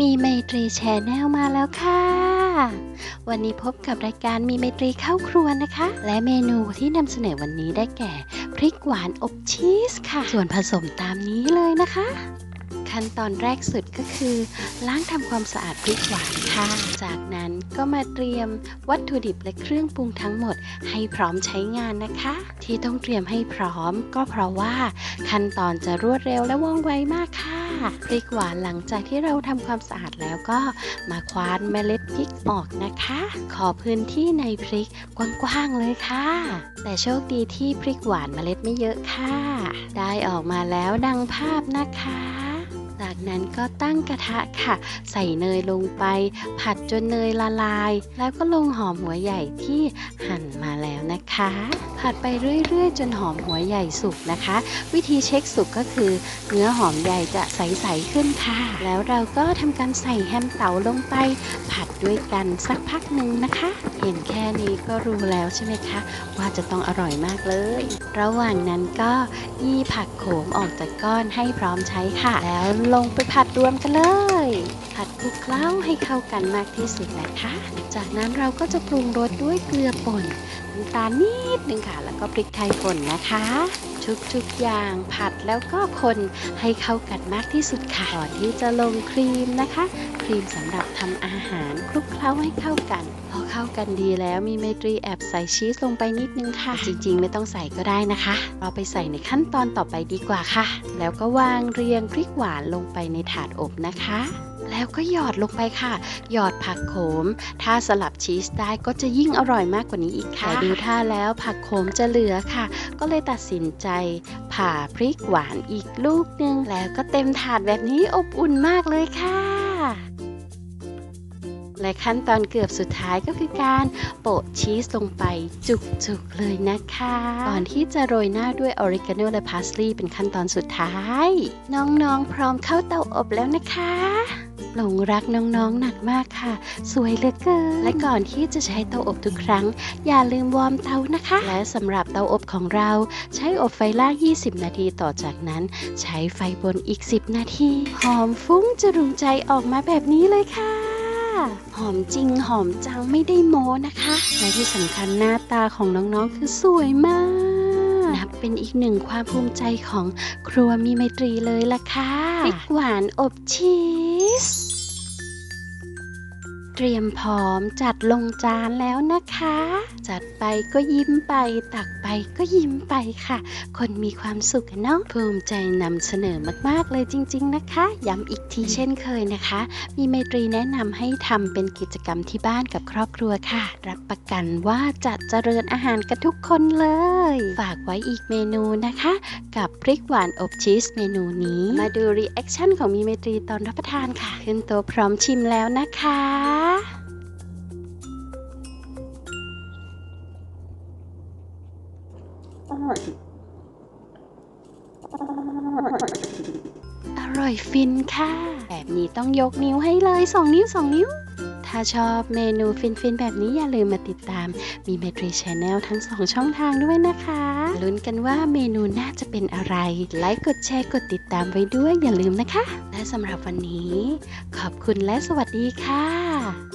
มีไมตรีแชนแนลมาแล้วค่ะ วันนี้พบกับรายการมีไมตรีเข้าครัวนะคะ และเมนูที่นำเสนอวันนี้ได้แก่ พริกหวานอบชีสค่ะ ส่วนผสมตามนี้เลยนะคะ ขั้นตอนแรกสุดก็คือ ล้างทำความสะอาดพริกหวานค่ะ จากนั้นก็มาเตรียมวัตถุดิบและเครื่องปรุงทั้งหมด ให้พร้อมใช้งานนะคะ ที่ต้องเตรียมให้พร้อม ก็เพราะว่าขั้นตอนจะรวดเร็วและว่องไวมากค่ะพริกหวานหลังจากที่เราทำความสะอาดแล้วก็มาคว้านเมล็ดพริกออกนะคะ ขอพื้นที่ในพริกกว้างๆเลยค่ะ แต่โชคดีที่พริกหวานเมล็ดไม่เยอะค่ะ ได้ออกมาแล้วดังภาพนะคะ จากนั้นก็ตั้งกระทะค่ะ ใส่เนยลงไป ผัดจนเนยละลาย แล้วก็ลงหอมหัวใหญ่ที่หั่นมาแล้วนะคะ ผัดไปเรื่อยๆ จนหอมหัวใหญ่สุกนะคะ วิธีเช็คสุกก็คือ เนื้อหอมใหญ่จะใสๆขึ้นค่ะ แล้วเราก็ทำการใส่แฮมเต๋าลงไป ผัดด้วยกันสักพักหนึ่งนะคะ เห็นแค่นี้ก็รู้แล้วใช่ไหมคะ ว่าจะต้องอร่อยมากเลย ระหว่างนั้นก็ยี่ผักโขมออกจากก้อนให้พร้อมใช้ค่ะแล้วลงไปผัดรวมกันเลย ผัดคลุกเคล้าให้เข้ากันมากที่สุดนะคะ จากนั้นเราก็จะปรุงรสด้วยเกลือป่นน้ำตาลนิดนึงค่ะ แล้วก็พริกไทยป่นนะคะ ทุกๆอย่างผัดแล้วก็คนให้เข้ากันมากที่สุดค่ะก่อนที่จะลงครีมนะคะ ครีมสำหรับทำอาหารคลุกเคล้าให้เข้ากันพอเข้ากันดีแล้วมีเมตรีแอบใส่ชีสลงไปนิดนึงค่ะ จริงๆ ไม่ต้องใส่ก็ได้นะคะ เราไปใส่ในขั้นตอนต่อไปดีกว่าค่ะ แล้วก็วางเรียงพริกหวานลงไปในถาดอบนะคะ แล้วก็หยอดลงไปค่ะ หยอดผักโขม ถ้าสลับชีสได้ก็จะยิ่งอร่อยมากกว่านี้อีกค่ะแต่ดูท่าแล้วผักโขมจะเหลือค่ะ ก็เลยตัดสินใจ ผ่าพริกหวานอีกลูกหนึ่งแล้วก็เต็มถาดแบบนี้อบอุ่นมากเลยค่ะและขั้นตอนเกือบสุดท้ายก็คือการโปะชีสลงไปจุกๆเลยนะคะ ก่อนที่จะโรยหน้าด้วยออริกาโนและพาสลีย์เป็นขั้นตอนสุดท้าย น้องๆพร้อมเข้าเตาอบแล้วนะคะ หลงรักน้องๆหนักมากค่ะ สวยเหลือเกิน และก่อนที่จะใช้เตาอบทุกครั้ง อย่าลืมวอร์มเตานะคะ และสำหรับเตาอบของเรา ใช้อบไฟล่าง 20 นาทีต่อจากนั้น ใช้ไฟบนอีก 10 นาที หอมฟุ้งจรุงใจออกมาแบบนี้เลยค่ะหอมจริงหอมจังไม่ได้โม้นะคะ และที่สำคัญหน้าตาของน้องๆคือสวยมาก เป็นอีกหนึ่งความภูมิใจของครัวมีไมตรีเลยล่ะค่ะพริกหวานอบชีส ตรียมพร้อมจัดลงจานแล้วนะคะ จัดไปก็ยิ้มไป ตักไปก็ยิ้มไปค่ะ คนมีความสุขเนาะภูมิใจนำเสนอมากๆเลยจริง ๆ นะคะ ย้ำอีกทีเช่นเคยนะคะ มีไมตรีแนะนำให้ทำเป็นกิจกรรมที่บ้านกับครอบครัวค่ะ รับประกันว่าจะเจริญอาหารกันทุกคนเลย ฝากไว้อีกเมนูนะคะ กับพริกหวานอบชีสเมนูนี้ มาดูรีแอคชั่นของมีไมตรีตอนรับประทานค่ะ ขึ้นโต๊ะพร้อมชิมแล้วนะคะอร่อยฟินค่ะ แบบนี้ต้องยกนิ้วให้เลยสองนิ้วสองนิ้ว ถ้าชอบเมนูฟินๆ แบบนี้อย่าลืมมาติดตามมีเมตรีชแนลทั้ง2ช่องทางด้วยนะคะ ลุ้นกันว่าเมนูน่าจะเป็นอะไร ไลค์กดแชร์กดติดตามไว้ด้วยอย่าลืมนะคะ และสำหรับวันนี้ ขอบคุณและสวัสดีค่ะ